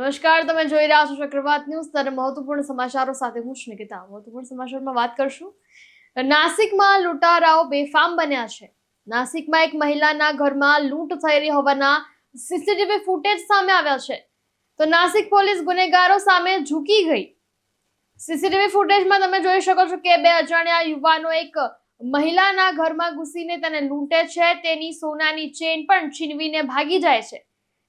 નમસ્કાર, તમે જોઈ રહ્યા છો ચક્રવાત ન્યૂઝ. ત્યારે મહત્વપૂર્ણ સમાચારો સાથે હું નિકિતા મહત્વપૂર્ણ સમાચારમાં વાત કરશું. નાસિકમાં લૂંટારાઓ બેફામ બન્યા છે. નાસિકમાં એક મહિલાના ઘરમાં લૂંટ રહી હોવાના સીસીટીવી ફૂટેજ સામે આવ્યા છે. તો નાસિક પોલીસ ગુનેગારો સામે ઝૂકી ગઈ. સીસીટીવી ફૂટેજમાં તમે જોઈ શકો છો કે બે અજાણ્યા યુવાનો એક મહિલાના ઘરમાં ઘૂસીને તેને લૂંટે છે. તેની સોનાની ચેન પણ છીનવીને ભાગી જાય છે.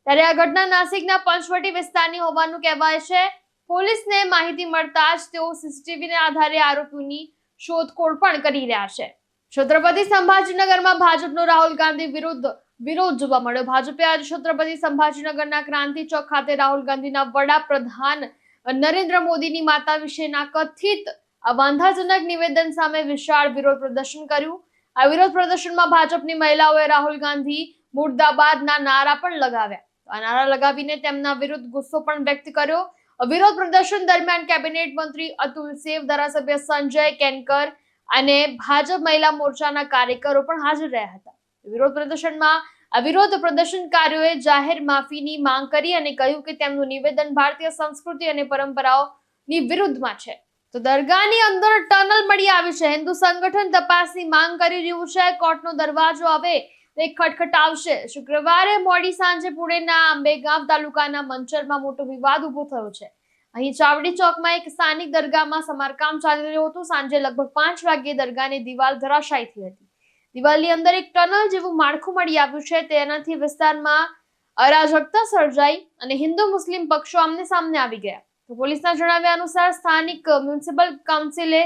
ત્યારે આ ઘટના નાસિકના પંચવટી વિસ્તારની હોવાનું કહેવાય છે. પોલીસને માહિતી મળતા જ તેઓ સીસીટીવીને આધારે આરોપીની શોધખોળ પણ કરી રહ્યા છે. છત્રપતિ સંભાજીનગરમાં ભાજપનો રાહુલ ગાંધી વિરુદ્ધ વિરોધ જોવા મળ્યો. ભાજપે આજે છત્રપતિ સંભાજીનગરના ક્રાંતિ ચોક ખાતે રાહુલ ગાંધીના વડાપ્રધાન નરેન્દ્ર મોદીની માતા વિશેના કથિત અવાંધાજનક નિવેદન સામે વિશાળ વિરોધ પ્રદર્શન કર્યું. આ વિરોધ પ્રદર્શનમાં ભાજપની મહિલાઓએ રાહુલ ગાંધી મુર્દાબાદના નારા પણ લગાવ્યા. આ નારા લગાવીને તેમના વિરુદ્ધ ગુસ્સો પણ વ્યક્ત કર્યો. વિરોધ પ્રદર્શન દરમિયાન કેબિનેટ મંત્રી અતુલ સેવ, ધારાસભ્ય સંજય કેનકર અને ભાજપ મહિલા મોરચાના કાર્યકરો પણ હાજર રહ્યા હતા. વિરોધ પ્રદર્શનમાં વિરોધ પ્રદર્શનકારીઓએ જાહેર માફીની માંગ કરી અને કહ્યું કે તેમનું નિવેદન ભારતીય સંસ્કૃતિ અને પરંપરાઓની વિરુદ્ધમાં છે. તો દરગાહની અંદર ટનલ મળી આવી છે. હિન્દુ સંગઠન તપાસની માંગ કરી રહ્યું છે. કોર્ટનો દરવાજો હવે તે ખટખટાવશે શુક્રવારે મોડી સાંજે પુણેના આંબેગામ તાલુકાના મંચરમાં મોટો વિવાદ ઊભો થયો છે. અહીં ચાવડી ચોકમાં એક સ્થાનિક દરગાહમાં સમારકામ ચાલી રહ્યું હતું. સાંજે લગભગ પાંચ વાગ્યે દરગાહની દિવાલ ધરાશાયી થઈ હતી. દિવાલની અંદર એક ટનલ જેવું માળખું મળી આવ્યું છે. તેનાથી વિસ્તારમાં અરાજકતા સર્જાઈ અને હિન્દુ મુસ્લિમ પક્ષો આમને સામને આવી ગયા. તો પોલીસના જણાવ્યા અનુસાર સ્થાનિક મ્યુનિસિપલ કાઉન્સિલે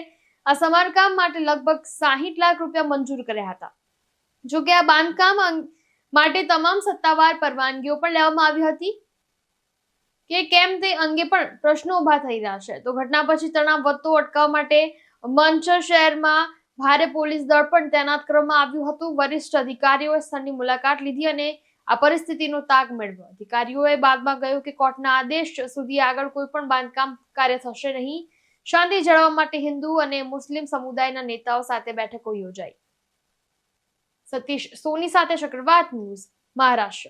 આ સમારકામ માટે લગભગ સાહીઠ લાખ રૂપિયા મંજૂર કર્યા હતા. જો કે આ બાંધકામ માટે તમામ સત્તાવાર પરવાનગીઓ પણ લેવામાં આવી હતી. કે કેમ તે અંગે પણ પ્રશ્નો ઊભા થઈ રહ્યા છે. તો ઘટના પછી તણાવ વધતો અટકાવવા માટે મંચર શહેરમાં ભારે પોલીસ દળ પણ તૈનાત કરવામાં આવ્યું હતું. વરિષ્ઠ અધિકારીઓએ સ્થળની મુલાકાત લીધી અને આ પરિસ્થિતિનો તાગ મેળવ્યો. અધિકારીઓએ બાદમાં કહ્યું કે કોર્ટના આદેશ સુધી આગળ કોઈ પણ બાંધકામ કાર્ય થશે નહીં. શાંતિ જાળવવા માટે હિન્દુ અને મુસ્લિમ સમુદાયના નેતાઓ સાથે બેઠકો યોજાઈ. સતીશ સોની સાથે ચક્રવાત ન્યૂઝ મહારાષ્ટ્ર.